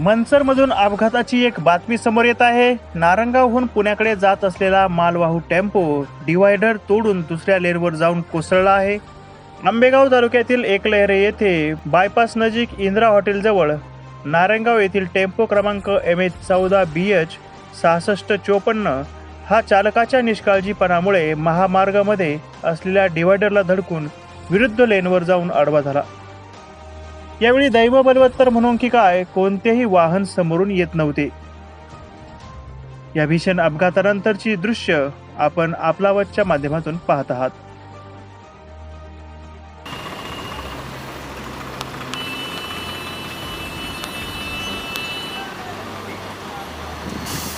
मनसरमधून अपघाताची एक बातमी समोर येत आहे. नारंगावहून पुण्याकडे जात असलेला मालवाहू टेम्पो डिवायडर तोडून दुसऱ्या लेनवर जाऊन कोसळला आहे. आंबेगाव तालुक्यातील एकलहरे येथे बायपास नजीक इंदिरा हॉटेलजवळ नारंगाव येथील टेम्पो क्रमांक एम एच चौदा बी एच सहासष्ट चोपन्न हा चालकाच्या निष्काळजीपणामुळे महामार्गामध्ये असलेल्या डिवायडरला धडकून विरुद्ध लेनवर जाऊन आडवा झाला. यावेळी दैव बलवत्तर म्हणून की काय कोणतेही वाहन समोरून येत नव्हते. या भीषण अपघातानंतरची दृश्य आपण आपलावतच्या माध्यमातून पाहत आहात. you